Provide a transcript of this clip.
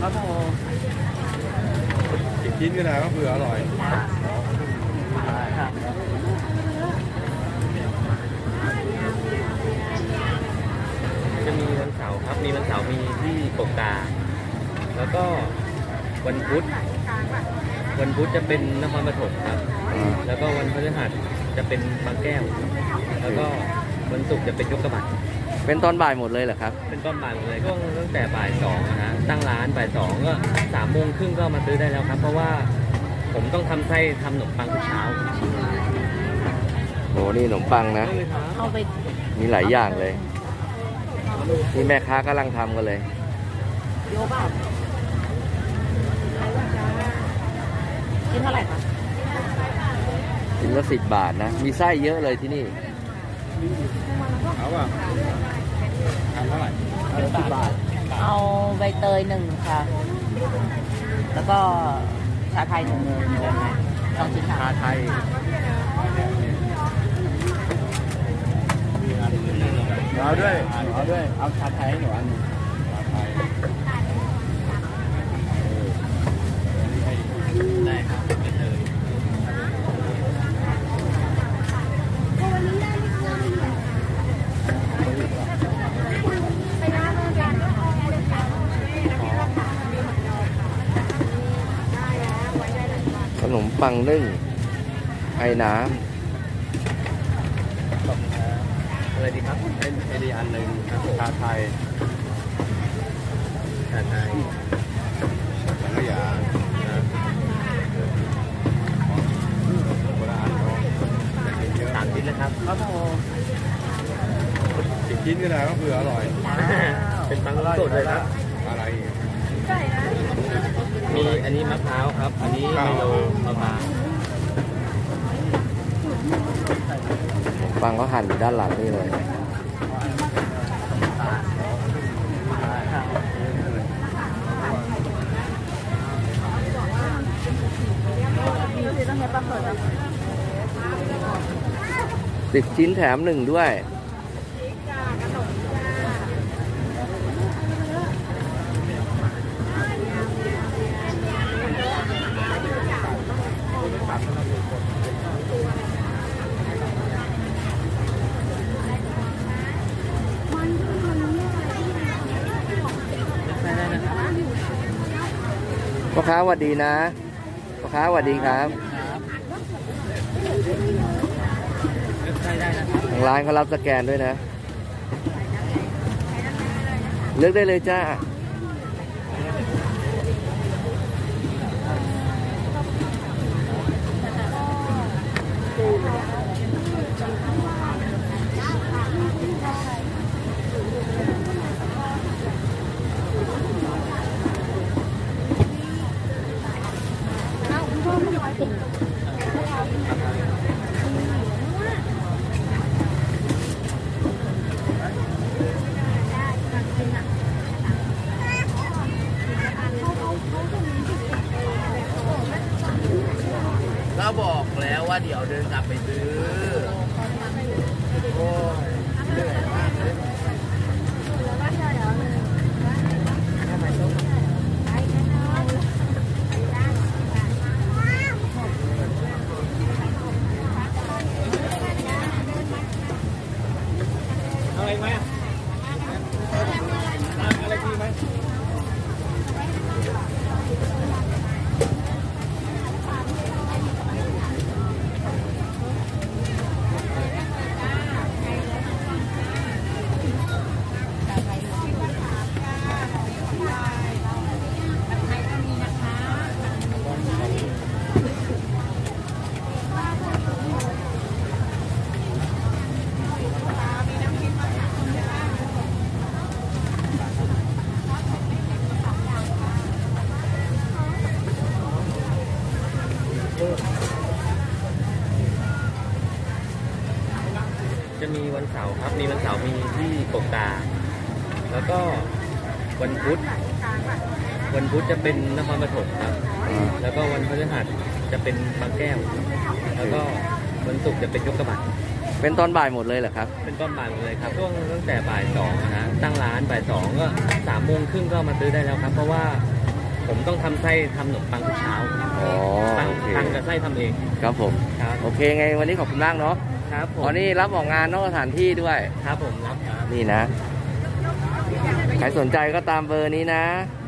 ครับผมอีกชิ้นก็ได้ก็เผื่ออร่อยจะมีวันเสาร์ครับ มีวันเสาร์มีที่ปกตาแล้วก็วันพุธ วันพุธจะเป็นนครปฐมครับ แล้วก็วันพฤหัสจะเป็นบางแก้ว แล้วก็วันศุกร์จะเป็นยกกระบัด เป็นตอนบ่ายหมดเลยเหรอครับ เป็นต้นบ่ายหมดเลยก็ตั้งแต่บ่ายสองนะฮะตั้งร้านบ่ายสองก็สามโมงครึ่งก็มาซื้อได้แล้วครับ เพราะว่าผมต้องทำไส้ทำขนมปังทุกเช้าโหนี่ขนมปังนะ เอาไปมีหลายอย่างเลย นี่แม่ค้ากำลังทำกันเลย โยบ้ากินเท่าไหร่คะกินละสิบบาทนะ มีไส้เยอะเลยที่นี่ เอาป่ะ ทำเท่าไหร่สิบบาทเอาใบเตยหนึ่งค่ะ แล้วก็ชาไทยหนึ่งสองชิ้นชาค่ะไทยเอาด้วยเอาด้วย เอาชาไทยให้หนูอันหนึงชาไทย ได้ครับเป็นเลย ขนม ปังนึ่งไอ้น้อะไรดีครับเป็นเอดีอันหนึ่งครับชาไทยชาไทยสังขยาโบราณเนาะเยอะสามชิ้นนะครับครับผมอีกชิ้นก็ได้ก็เผื่ออร่อย เป็นปังสดเลยครับอะไรอีก มีอันนี้มะพร้าวครับ อันนี้มโลมะพร้าวปังเขาหั่นอยู่ด้านหลังนี่เลยสิบชิ้นแถมหนึ่งด้วย ค้าสวัสดีนะพ่อค้าสวัสดีครับได้ได้นะครับทางร้านเขารับสแกนด้วยนะ เลือกได้เลยจ้า ก็บอกแล้วว่าเดี๋ยวเดินกลับไปซื้อ โอ้ยเหนื่อยมากเลย อะไรไหมอะไรดีไหม จะมีวัน เสาร์ครับ มีวันเสาร์มีที่ปกตา แล้วก็วันพุธ วันพุธจะเป็นนครปฐมครับ แล้วก็วันพฤหัสจะเป็นบางแก้ว แล้วก็วันศุกร์จะเป็นยกกระบัดเป็นตอนบ่ายหมดเลยเหรอครับ เป็นต้นบ่ายหมดเลยครับช่วงตั้งแต่บ่ายสองนะฮะตั้งร้านบ่ายสองก็สามโมงครึ่งก็มาซื้อได้แล้วครับ เพราะว่าผมต้องทำไส้ทำขนมปังทุกเช้าอ๋อปังโอเคปังกับไส้ทำเอง ครับผมครับโอเคไงวันนี้ขอบคุณมากเนาะ ครับผมอ๋อนี่รับออกงานนอกสถานที่ด้วย ครับผมรับครับ นี่นะ ใครสนใจก็ตามเบอร์นี้นะค